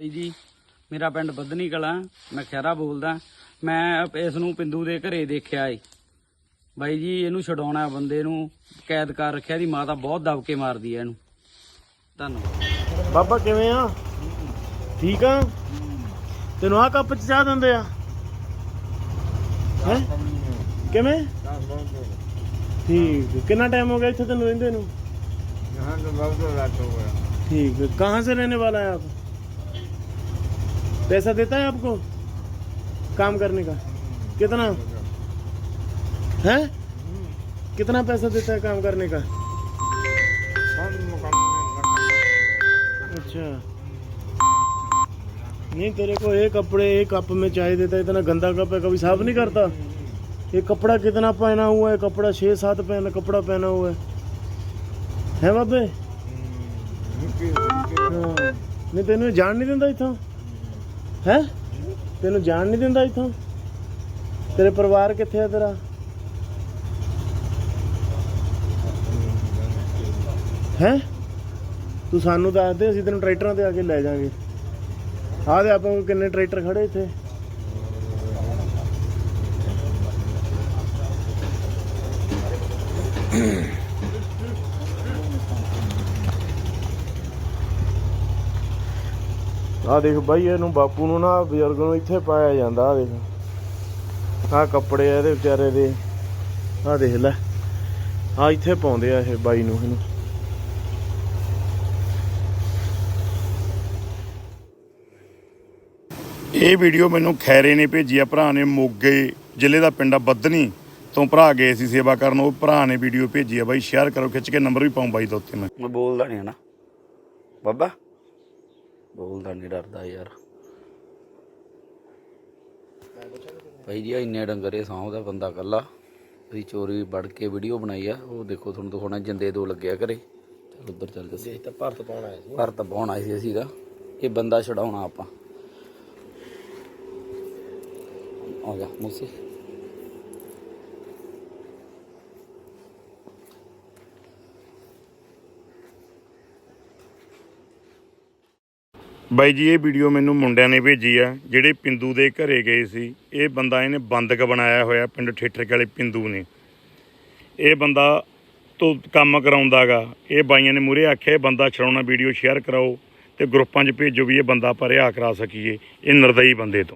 ਜੀ ਮੇਰਾ ਪਿੰਡ ਬਦਨੀ ਕਲਾਂ ਮੈਂ ਖੈਰਾ ਬੋਲਦਾ। ਮੈਂ ਇਸ ਨੂੰ ਪਿੰਦੂ ਦੇ ਘਰੇ ਦੇਖਿਆ ਏ। ਬਾਈ ਜੀ ਇਹਨੂੰ ਛਡਾਉਣਾ ਬੰਦੇ ਨੂੰ ਕੈਦ ਕਰ ਰੱਖਿਆ ਦੀ ਮਾਤਾ ਬਹੁਤ ਦਬਕੇ ਮਾਰਦੀ ਐ ਇਹਨੂੰ। ਧੰਨਵਾਦ। ਬਾਬਾ ਕਿਵੇਂ ਆ? ਠੀਕ ਆ? ਤੈਨੂੰ ਆ ਕੱਪ ਚ ਚਾਹ ਦਿੰਦੇ ਆ? ਹੈ? ਕਿਵੇਂ? ਠੀਕ ਕਿੰਨਾ ਟਾਈਮ ਹੋ ਗਿਆ ਇੱਥੇ ਤੈਨੂੰ ਰਹਿੰਦੇ ਨੂੰ? ਯਹਾਂ ਤੋਂ ਬਹੁਤ ਰਾਤ ਹੋ ਗਿਆ। ਠੀਕ ਕਹਾਂ ਸੇ ਰਹਿਣੇ ਵਾਲਾ ਹੈ ਆਪ? पैसा देता है आपको काम करने का कितना है कितना पैसा देता है काम करने का सब मुकम्मल रखा अच्छा नहीं तेरे को एक कपड़े एक कप में चाय देता है इतना गंदा कप है कभी साफ नहीं करता ये कपड़ा कितना पहना हुआ है कपड़ा छः सात पहना कपड़ा पहना हुआ है है बाबे उनकी उनकी ਹਾਂ ਨਹੀਂ ਤੈਨੂੰ ਇਹ ਜਾਣ ਨਹੀਂ ਦਿੰਦਾ ਇੱਥੋਂ ਹੈ? ਤੈਨੂੰ ਜਾਣ ਨਹੀਂ ਦਿੰਦਾ ਇੱਥੋਂ? ਤੇਰੇ ਪਰਿਵਾਰ ਕਿੱਥੇ ਆ ਤੇਰਾ? ਹੈ? ਤੂੰ ਸਾਨੂੰ ਦੱਸ ਦੇ, ਅਸੀਂ ਤੈਨੂੰ ਟਰੈਕਟਰਾਂ ਤੇ ਆ ਕੇ ਲੈ ਜਾਾਂਗੇ ਆਹ ਦੇ, ਆਪਾਂ ਕੋਲ ਕਿੰਨੇ ਟਰੈਕਟਰ ਖੜੇ ਇੱਥੇ? ਆ ਦੇਖ ਬਾਈ ਇਹਨੂੰ ਬਾਪੂ ਨੂੰ ਨਾ ਬਜ਼ੁਰਗ ਨੂੰ ਇੱਥੇ ਪਾਇਆ ਜਾਂਦਾ ਆ ਦੇਖ। ਆ ਕੱਪੜੇ ਆ ਇਹਦੇ ਵਿਚਾਰੇ ਦੇ। ਆ ਦੇਖ ਲੈ। ਆ ਇੱਥੇ ਪਾਉਂਦੇ ਆ ਇਹ ਬਾਈ ਨੂੰ ਇਹਨੂੰ। ਇਹ ਵੀਡੀਓ ਮੈਨੂੰ ਖੈਰੇ ਨੇ ਭੇਜੀ ਆ ਭਰਾ ਨੇ ਮੋਗੇ ਜ਼ਿਲ੍ਹੇ ਦਾ ਪਿੰਡ ਆ ਬੱਧਨੀ ਤੋਂ ਭਰਾ ਗਏ ਸੀ ਸੇਵਾ ਕਰਨ ਉਹ ਭਰਾ ਨੇ ਵੀਡੀਓ ਭੇਜੀ ਆ ਬਾਈ ਸ਼ੇਅਰ ਕਰੋ ਖਿੱਚ ਕੇ ਨੰਬਰ ਵੀ ਪਾਉਂ ਬਾਈ ਦੇ ਉੱਤੇ ਮੈਂ। ਬੋਲਦਾ ਨਹੀਂ ਹਨਾ। ਬਾਬਾ। ਬੋਲਦਾ ਨਹੀਂ ਡਰਦਾ ਯਾਰ। ਭਾਈ ਜੀ ਇੰਨੇ ਡੰਗਰੇ ਸਾਂਭਦਾ ਬੰਦਾ ਕੱਲਾ। ਅਸੀਂ ਚੋਰੀ ਵੜ ਕੇ ਵੀਡੀਓ ਬਣਾਈ ਆ ਉਹ ਦੇਖੋ ਤੁਹਾਨੂੰ ਦਿਖਾਉਣਾ ਜਿੰਦੇ ਦੋ ਲੱਗਿਆ ਘਰੇ। ਚਲ ਉੱਧਰ ਚੱਲ ਜੱਸੀ ਤਾਂ ਭਰਤ ਪਾਉਣਾ ਆਇਆ ਸੀ। ਭਰਤ ਪਾਉਣਾ ਆਇਆ ਸੀ ਅਸੀਂ ਤਾਂ। ਇਹ ਬੰਦਾ ਛਡਾਉਣਾ ਆਪਾਂ। ਆ ਜਾ ਮੂਸੇ। ਬਾਈ ਜੀ, ਇਹ ਵੀਡੀਓ ਮੈਨੂੰ ਮੁੰਡਿਆਂ ਨੇ ਭੇਜੀ ਆ, ਜਿਹੜੇ ਪਿੰਦੂ ਦੇ ਘਰੇ ਗਏ ਸੀ। ਇਹ ਬੰਦਾ ਇਹਨੇ ਬੰਦਕ ਬਣਾਇਆ ਹੋਇਆ, ਪਿੰਡ ਠੇਠਰ ਵਾਲੇ ਪਿੰਦੂ ਨੇ। ਇਹ ਬੰਦਾ ਤੋਂ ਕੰਮ ਕਰਾਉਂਦਾਗਾ। ਇਹ ਬਾਈਆਂ ਨੇ ਮੂਰੇ ਆਖਿਆ, ਇਹ ਬੰਦਾ ਛਡਾਉਣਾ ਵੀਡੀਓ ਸ਼ੇਅਰ ਕਰਾਓ ਤੇ ਗਰੁੱਪਾਂ 'ਚ ਭੇਜੋ ਵੀ ਇਹ ਬੰਦਾ ਆਪਾਂ ਰਿਹਾ ਕਰਾ ਸਕੀਏ। ਇਹ ਨਰਦਈ ਬੰਦੇ ਤੋਂ।